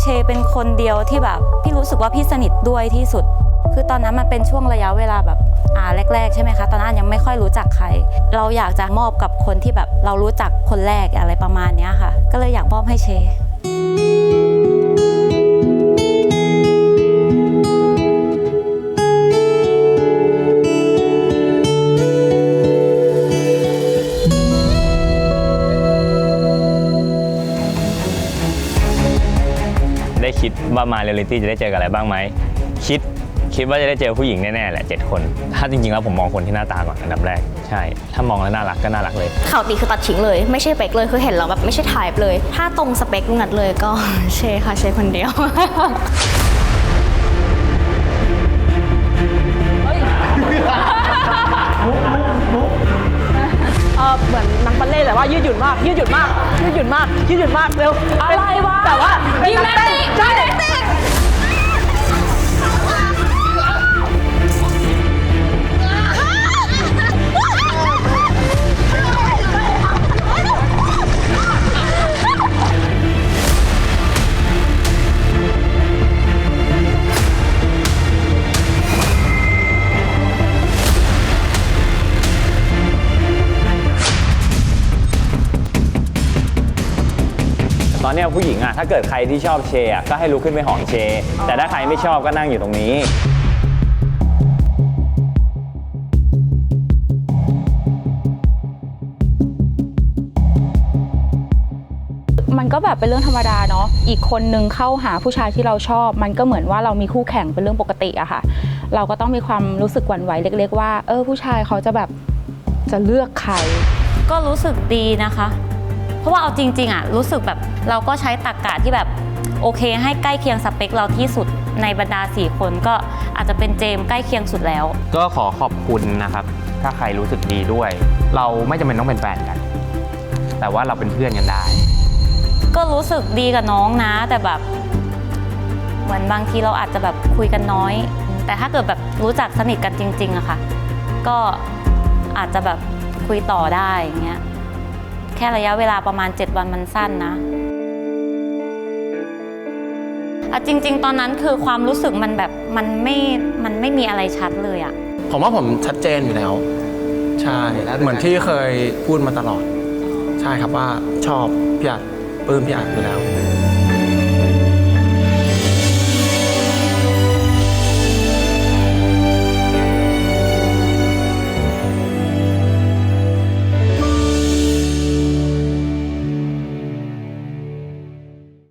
เชเป็นคนเดียวที่แบบพี่รู้สึกว่าพี่สนิทด้วยที่สุด คือตอนนั้นมันเป็นช่วงระยะเวลาแบบอ่าแรก ๆ ใช่ไหมคะ ตอนนั้นยังไม่ค่อยรู้จักใคร เราอยากจะมอบกับคนที่แบบเรารู้จักคนแรกอะไรประมาณนี้ค่ะ ก็เลยอยากมอบให้เช คิดว่ามาเรียลลิตี้จะได้เจอกับอะไรบ้างไหมคิดคิดว่าจะได้เจอผู้หญิงแน่ๆแหละเจ็ดคน ถ้าจริงๆแล้วผมมองคนที่หน้าตาก่อนอันดับแรกใช่ ถ้ามองแล้วน่ารักก็น่ารักเลยข่าวตีคือตัดทิ้งเลย ไม่ใช่เปกเลยคือเห็นแล้วแบบไม่ใช่ไทป์เลย ถ้าตรงสเปคลุงนัดเลยก็เชค่ะเชคนเดียว นนักบัลเล่ต์แต่ว่ายืดหยุ่นมากยืดหยุ่นมากยืดหยุ่นมากยืดหยุ่นมากเร็วอะไรวะแต่ว่าเป็นนักเต้นใช่ อนเนี้ยผู้หญิงอะถ้าเกิดใครที่ชอบเชอะก็ให้ลุกขึ้นไปหอมเชแต่ถ้าใครไม่ชอบก็นั่งอยู่ตรงนี้ มันก็แบบเป็นเรื่องธรรมดาเนาะ อีกคนนึงเข้าหาผู้ชายที่เราชอบ มันก็เหมือนว่าเรามีคู่แข่งเป็นเรื่องปกติอะค่ะ เราก็ต้องมีความรู้สึกหวั่นไหวเล็ก ๆ ว่า เออผู้ชายเขาจะแบบจะเลือกใคร ก็รู้สึกดีนะคะเพ ราะว่าเอาจริงๆอะรู้สึกแบบเราก็ใช้ตรรกกะที่แบบโอเค ให้ใกล้เคียงสเปคเราที่สุดในบรรดา 4 คนก็อาจจะเป็นเจมส์ใกล้เคียงสุดแล้ว ก็ขอขอบคุณนะครับ ถ้าใครรู้สึกดีด้วย เราไม่จำเป็นต้องเป็นแฟนกัน แต่ว่าเราเป็นเพื่อนกันได้ ก็รู้สึกดีกับน้องนะ แต่แบบเหมือนบางทีเราอาจจะแบบคุยกันน้อย แต่ถ้าเกิดแบบรู้จักสนิทกันจริงๆอะค่ะ ก็อาจจะแบบคุยต่อได้อย่างเงี้ย แค่ระยะเวลาประมาณ 7 วันมันสั้นนะอะจริง ๆ ตอนนั้นคือความรู้สึกมันแบบมันไม่มันไม่มีอะไรชัดเลยอะผมว่าผมชัดเจนอยู่แล้ว ใช่เหมือนที่เคยพูดมาตลอด ใช่ครับว่าชอบพี่อัดปลื้มพี่อัดอยู่แล้ว